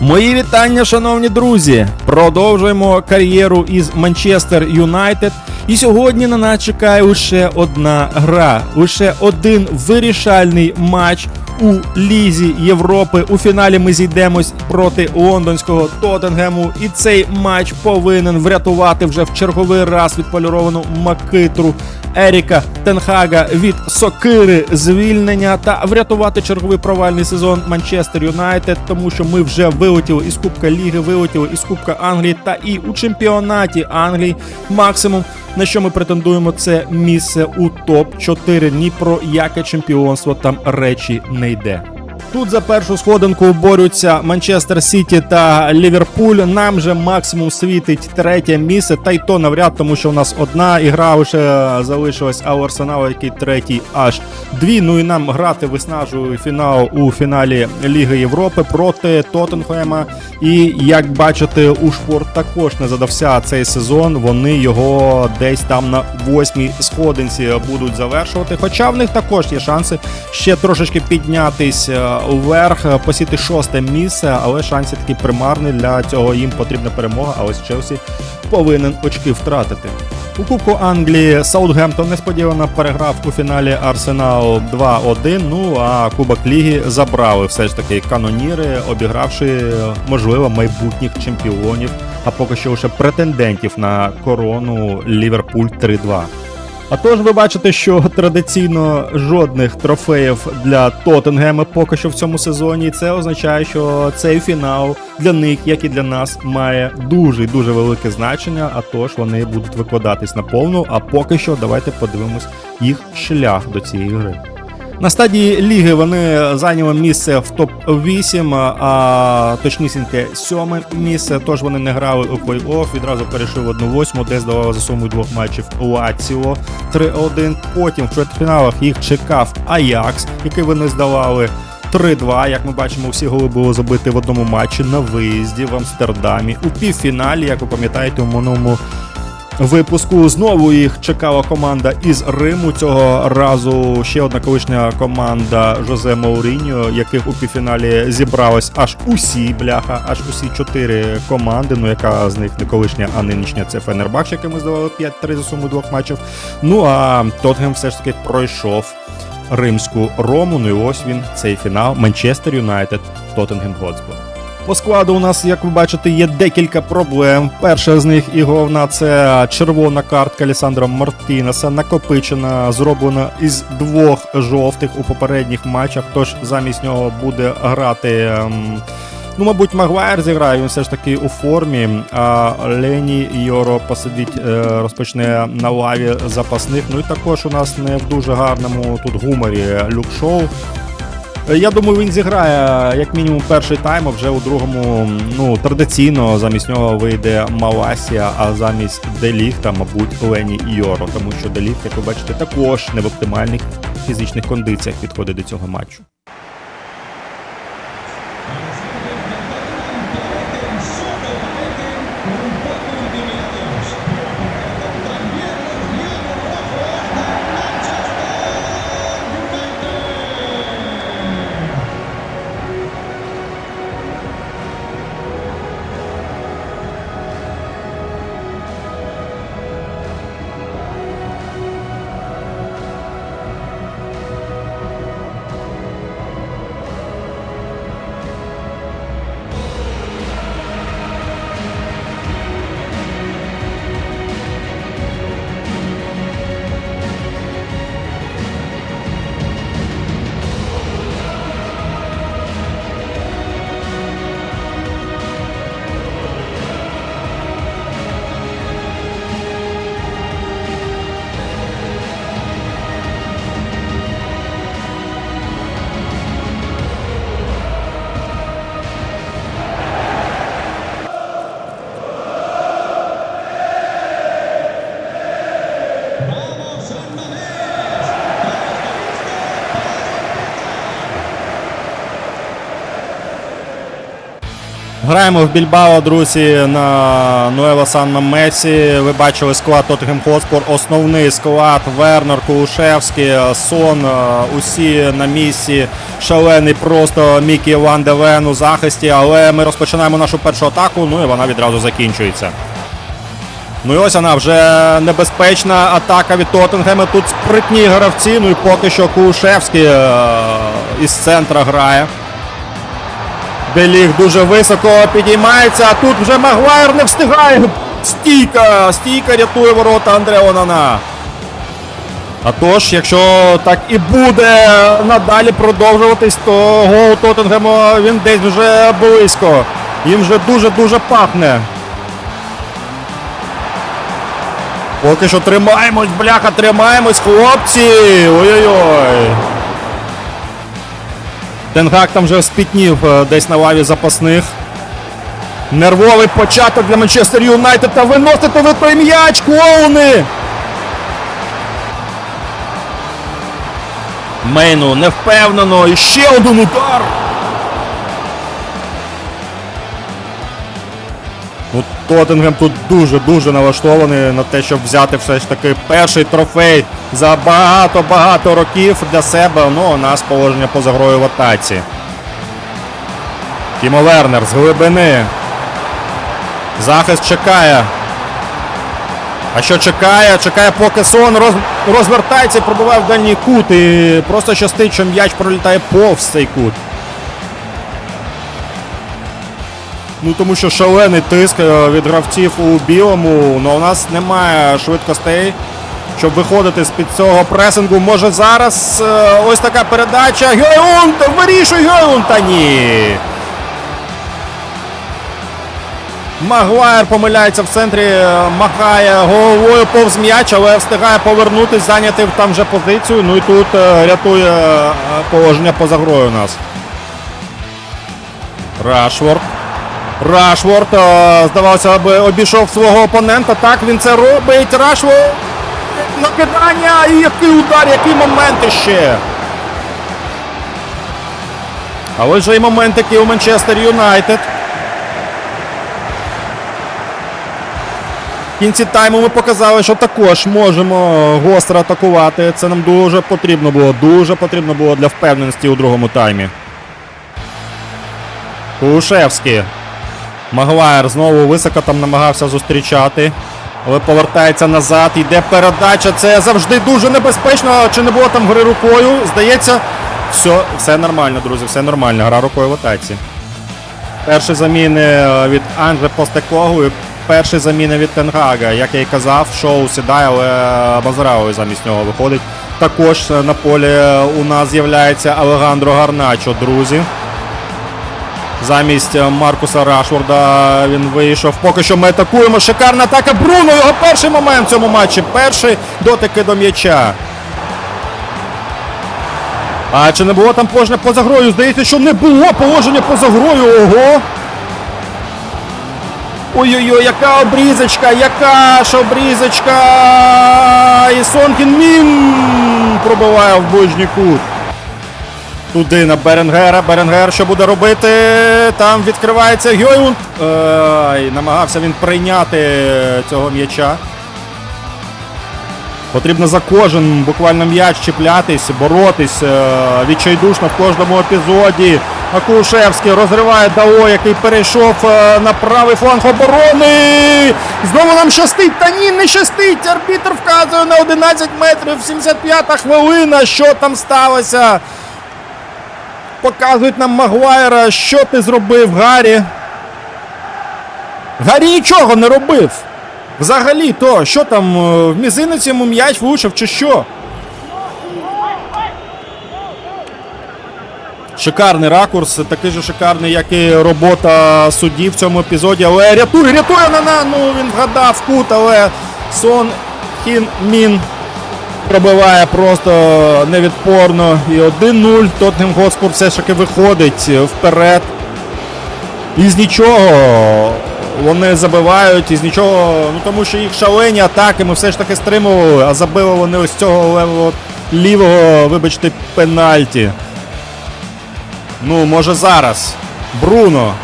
Мої вітання, шановні друзі! Продовжуємо кар'єру із Манчестер Юнайтед. І сьогодні на нас чекає лише одна гра, лише один вирішальний матч у Лізі Європи. У фіналі ми зійдемось проти лондонського Тоттенгему. І цей матч повинен врятувати вже в черговий раз відполіровану макитру Еріка Тенхага від Сокири звільнення та врятувати черговий провальний сезон Манчестер Юнайтед, тому що ми вже вилетіли із Кубка Ліги, вилетіли із Кубка Англії та і у чемпіонаті Англії. Максимум на що ми претендуємо, це місце у топ 4 Ні про яке чемпіонство там речі не йде. Тут за першу сходинку борються Манчестер Сіті та Ліверпуль. Нам же максимум світить третє місце, та й то навряд, тому що у нас одна ігра лише залишилась, а у Арсеналу, який третій аж дві. Ну і нам грати виснажує фінал у фіналі Ліги Європи проти Тоттенхема. І як бачите, у шпорт також не задався цей сезон. Вони його десь там на восьмій сходинці будуть завершувати. Хоча в них також є шанси ще трошечки піднятись е, вверх, е, посіти шосте місце, але шанси такі примарні. Для цього їм потрібна перемога. А ось Челсі повинен очки втратити. У Кубку Англії Саутгемптон несподівано переграв у фіналі Арсенал 2-1. Ну а Кубок Ліги забрали все ж таки каноніри, обігравши можливо майбутніх чемпіонів, а поки що лише претендентів на корону Ліверпуль 3-2. А ви бачите, що традиційно жодних трофеїв для Тоттенгема поки що в цьому сезоні. Це означає, що цей фінал для них, як і для нас, має дуже дуже велике значення. А тож вони будуть викладатись на повну. А поки що давайте подивимось їх шлях до цієї гри. На стадії ліги вони зайняли місце в топ 8 а точнісіньке сьоме місце. Тож вони не грали у плей-офф. Відразу перейшли в одну восьму, де здавали за сумою двох матчів Лаціо 3-1. Потім в чвертьфіналах їх чекав Аякс, який вони здавали. 3-2, як ми бачимо, всі голи було забити в одному матчі на виїзді в Амстердамі. У півфіналі, як ви пам'ятаєте, у минулому випуску знову їх чекала команда із Риму. Цього разу ще одна колишня команда Жозе Мауріньо, яких у півфіналі зібралось аж усі бляха, аж усі чотири команди. Ну яка з них не колишня, а нинішня це Фенербахч, який ми здавали 5-3 за суму двох матчів. Ну а Тоттенхем все ж таки пройшов. Римську Рому, ну і ось він цей фінал Манчестер Юнайтед Тоттенгем Готспур. По складу у нас, як ви бачите, є декілька проблем. Перша з них і головна це червона картка Лісандра Мартінеса, накопичена, зроблена із двох жовтих у попередніх матчах. Тож замість нього буде грати. ем, Ну, мабуть, Магуайр зіграє, він все ж таки у формі. А Лені Йоро посидить, е, розпочне на лаві запасних. Ну і також у нас не в дуже гарному тут гуморі Люк Шоу. Е, Я думаю, він зіграє як мінімум перший тайм, а вже у другому, ну, традиційно замість нього вийде Маласія, а замість Деліхта, мабуть, Лені Йоро, тому що Деліхт, як ви бачите, також не в оптимальних фізичних кондиціях підходить до цього матчу. Граємо в Більбао, друзі, на Нуева Сан Мамесі. Ви бачили склад Тоттенхем Хотспур. Основний склад Вернер, Кулушевський, Сон. е, Усі на місці. Шалений просто Мікі Ван Девен у захисті. Але ми розпочинаємо нашу першу атаку. Ну і вона відразу закінчується. Ну і ось вона вже небезпечна атака від Тоттенгема. Тут спритні гравці. Ну і поки що Кулушевський е, із центра грає. Деліг дуже високо підіймається, а тут вже Магуайр не встигає. Стійка! Стійка рятує ворота Андре Онана. А тож, якщо так і буде надалі продовжуватись, то гол Тоттенгему він десь вже близько. Їм вже дуже-дуже пахне. Поки що тримаємось, бляха, тримаємось, хлопці! Ой-ой-ой. Тенгак там вже спітнів е, десь на лаві запасних. Нервовий початок для Манчестер Юнайтед та виносити ви той м'яч, клоуни! Мейну невпевнено. І ще один удар. Тоттенгем тут дуже-дуже налаштований на те, щоб взяти все ж таки перший трофей за багато-багато років для себе. Ну, у нас положення поза грою в атаці. Тімо Вернер з глибини. Захист чекає. А що чекає? Чекає, поки сон роз... розвертається пробиває в дальній кут. І просто щастить, що м'яч пролітає повз цей кут. Ну тому що шалений тиск е, від гравців у білому. Ну у нас немає швидкостей, щоб виходити з під цього пресингу. Може зараз е, ось така передача. Геунт! Вирішуй Геунт! Та ні. Магуайр помиляється в центрі, е, махає головою повз м'яч, але встигає повернутись, зайняти там вже позицію. Ну і тут рятує положення поза грою у нас. Рашворд. Рашворд, е, здавалося, аби обійшов свого опонента. Так він це робить. Рашворд. Накидання. І який удар, який момент іще. А ось же і момент такий у Манчестер Юнайтед. В кінці тайму ми показали, що також можемо гостро атакувати. Це нам дуже потрібно було. Дуже потрібно було для впевненості у другому таймі. Кулушевський. Магуайр знову високо там намагався зустрічати. Але повертається назад. Йде передача. Це завжди дуже небезпечно. Чи не було там гри рукою? Здається, все, все нормально, друзі, все нормально. Гра рукою в атаці. Перші заміни е, від Анже Постекогу і перші заміни від Тенгага. Як я й казав, шоу сідає, але Базарауи замість нього виходить. Також е, на полі у нас з'являється Алегандро Гарначо, друзі. Замість е, Маркуса Рашворда він вийшов. Поки що ми атакуємо. Шикарна атака. Бруно. Його перший момент в цьому матчі. Перший дотики до м'яча. А чи не було там положення поза грою? Здається, що не було положення поза грою. Ого. Ой-ой-ой, яка обрізочка, яка ж обрізочка. І Сонкін Мін пробиває в ближній кут. Туди на Беренгера. Беренгер що буде робити? Там відкривається Гьойунд. Ай, намагався він прийняти цього м'яча. Потрібно за кожен буквально м'яч чіплятись, боротись е, відчайдушно в кожному епізоді. Акушевський розриває Дао, який перейшов е, на правий фланг оборони. Знову нам щастить. Та ні, не щастить. Арбітр вказує на 11 метрів. 75-та хвилина. Що там сталося? Показують нам Магуайра, що ти зробив, Гаррі. Гаррі нічого не робив. Взагалі, то що там е, в мізинець йому м'яч влучив чи що? Шикарний ракурс, такий же шикарний, як і робота судді в цьому епізоді. Але рятує, рятує на на. Ну він вгадав кут, але Сон Хін Мін пробиває просто невідпорно. І 1-0. Тоттенхем Хотспур все ж таки виходить вперед. І з нічого вони забивають, і нічого, ну тому що їх шалені атаки ми все ж таки стримували, а забили вони ось цього левого лівого, вибачте, пенальті. Ну, може зараз. Бруно.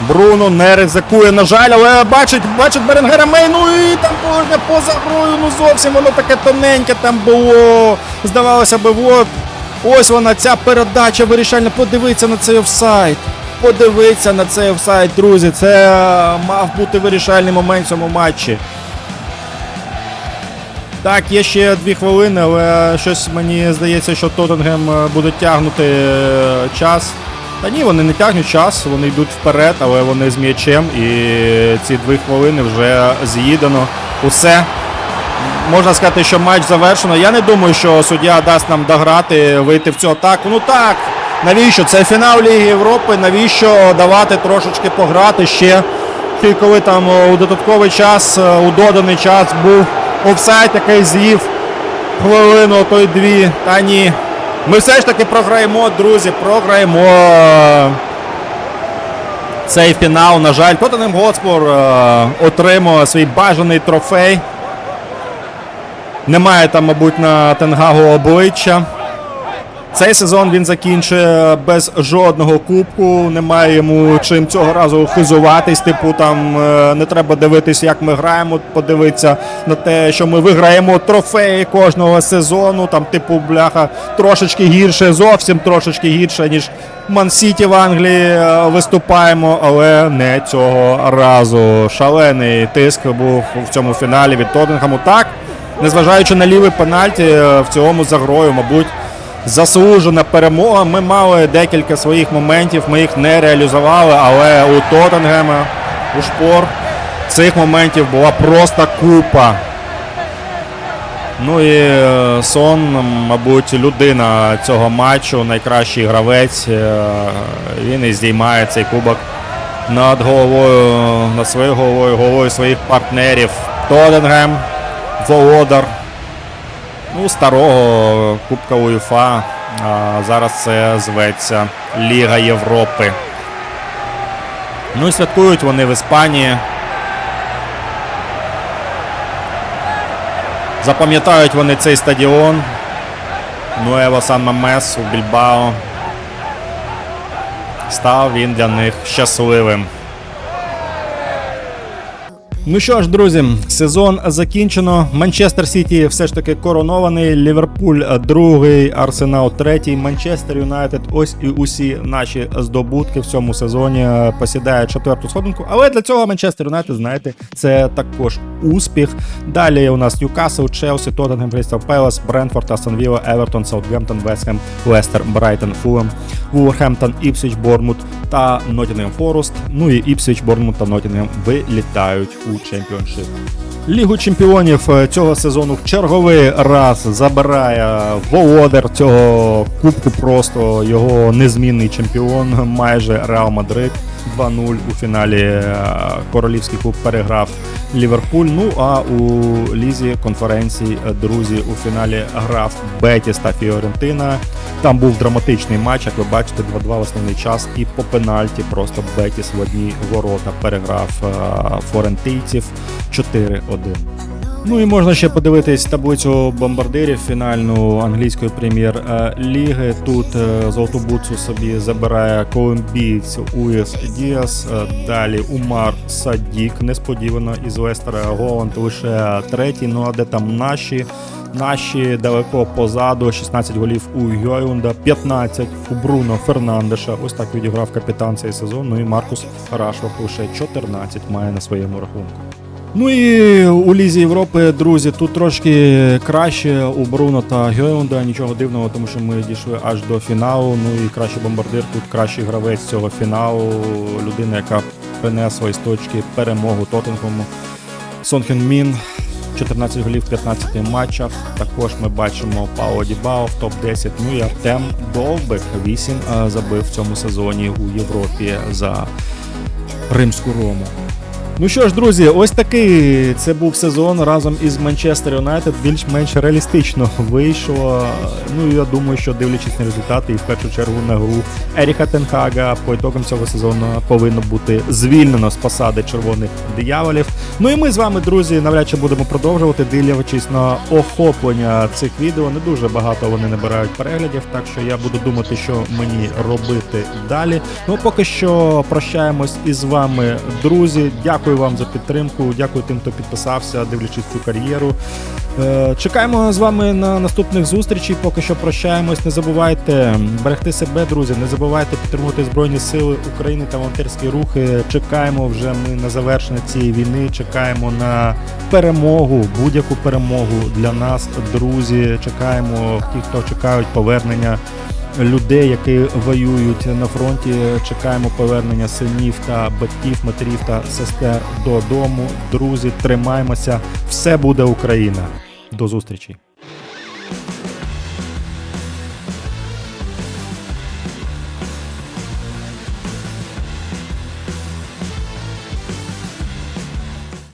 Бруно не ризикує, на жаль, але бачить, бачить Беренгера Мей, і там положення поза грою, ну зовсім воно таке тоненьке там було. Здавалося би, от, ось вона, ця передача вирішальна. Подивіться на цей офсайд. Подивіться на цей офсайд, друзі. Це е, мав бути вирішальний момент в цьому матчі. Так, є ще дві хвилини, але щось мені здається, що Тоттенгем е, буде тягнути е, час. Та ні, вони не тягнуть час, вони йдуть вперед, але вони з м'ячем. І ці дві хвилини вже з'їдено. Усе. Можна сказати, що матч завершено. Я не думаю, що суддя дасть нам дограти, вийти в цю атаку. Ну так, навіщо? Це фінал Ліги Європи. Навіщо давати трошечки пограти ще? І коли там е, у додатковий час, е, у доданий час був офсайд, який з'їв хвилину, а то й дві. Та ні. Ми все ж таки програємо, друзі, програємо цей фінал. На жаль, Тоттенем Готспур е, отримує свій бажаний трофей. Немає там, мабуть, на Тенгагу обличчя. Цей сезон він закінчує без жодного кубку. Немає йому чим цього разу хизуватись. Типу, там е, не треба дивитись, як ми граємо. Подивитися на те, що ми виграємо трофеї кожного сезону. Там, типу, бляха, трошечки гірше, зовсім трошечки гірше, ніж Ман-Сіті в Англії е, виступаємо, але не цього разу. Шалений тиск був в цьому фіналі від Тоттенхаму. Так, незважаючи на лівий пенальті, е, в цілому за грою, мабуть заслужена перемога. Ми мали декілька своїх моментів, ми їх не реалізували, але у Тоттенгема, у шпор цих моментів була просто купа. Ну і е, Сон, мабуть, людина цього матчу, найкращий гравець. Е, Він і здіймає цей кубок над головою, над своєю головою, головою своїх партнерів. Тоттенгем, володар ну, старого Кубка УЄФА. Зараз це зветься Ліга Європи. Ну і святкують вони в Іспанії. Запам'ятають вони цей стадіон. Нуево Сан Мамес у Більбао. Став він для них щасливим. Ну що ж, друзі, сезон закінчено. Манчестер Сіті все ж таки коронований. Ліверпуль другий, Арсенал третій, Манчестер Юнайтед. Ось і усі наші здобутки в цьому сезоні посідає четверту сходинку. Але для цього Манчестер Юнайтед, знаєте, це також успіх. Далі у нас Ньюкасл, Челсі, Тоттенгем, Кристал Пелас, Брентфорд, Астон Вілла, Евертон, Саутгемптон, Вестхем, Лестер, Брайтон, Фулем, Вулверхемптон, Іпсвіч, Бормут та Ноттінгем Форест. Ну і Іпсвіч, Бормут та Ноттінгем вилітають у чемпіоншип. Лігу чемпіонів е, цього сезону в черговий раз забирає володар цього кубку. Просто його незмінний чемпіон, майже Реал Мадрид. 2-0 у фіналі е, Королівський клуб переграв Ліверпуль. Ну а у лізі конференції е, друзі у фіналі грав Бетіс та Фіорентина. Там був драматичний матч, як ви бачите, 2-2 в основний час. І по пенальті просто Бетіс в одні ворота переграв е, форентийців 4-1. Ну і можна ще подивитись таблицю бомбардирів фінальну англійської прем'єр-ліги. Тут е, золоту буцу собі забирає колумбієць Уєс Діас. Е, Далі Умар Садік, несподівано із Лестера Голланд лише третій. Ну а де там наші? Наші далеко позаду 16 голів у Йоюнда, 15 у Бруно Фернандеша. Ось так відіграв капітан цей сезон. Ну і Маркус Рашфорд лише 14 має на своєму рахунку. Ну і у Лізі Європи, друзі, тут трошки краще у Бруно та Геунда. Нічого дивного, тому що ми дійшли аж до фіналу. Ну і кращий бомбардир, тут кращий гравець цього фіналу. Людина, яка принесла із точки перемогу Тоттенхому. Сон Хен Мін. 14 голів в 15 матчах. Також ми бачимо Пао Дібао в топ-10. Ну і Артем Довбик 8 забив в цьому сезоні у Європі за Римську Рому. Ну що ж, друзі, ось такий це був сезон разом із Манчестер Юнайтед більш-менш реалістично вийшло. Ну я думаю, що дивлячись на результати, і в першу чергу на гру Еріха Тенхага по ітогам цього сезону повинно бути звільнено з посади червоних дияволів. Ну і ми з вами, друзі, навряд чи будемо продовжувати, дивлячись на охоплення цих відео. Не дуже багато вони набирають переглядів, так що я буду думати, що мені робити далі. Ну поки що прощаємось із вами, друзі. Дякую вам за підтримку. Дякую тим, хто підписався, дивлячись цю кар'єру. Е, Чекаємо з вами на наступних зустрічей. Поки що прощаємось. Не забувайте берегти себе, друзі. Не забувайте підтримувати Збройні Сили України та волонтерські рухи. Чекаємо вже ми на завершення цієї війни. Чекаємо на перемогу, будь-яку перемогу для нас, друзі. Чекаємо ті, хто чекають повернення людей, які воюють на фронті. Чекаємо повернення синів та батьків, матерів та сестер додому. Друзі, тримаймося. Все буде Україна. До зустрічі.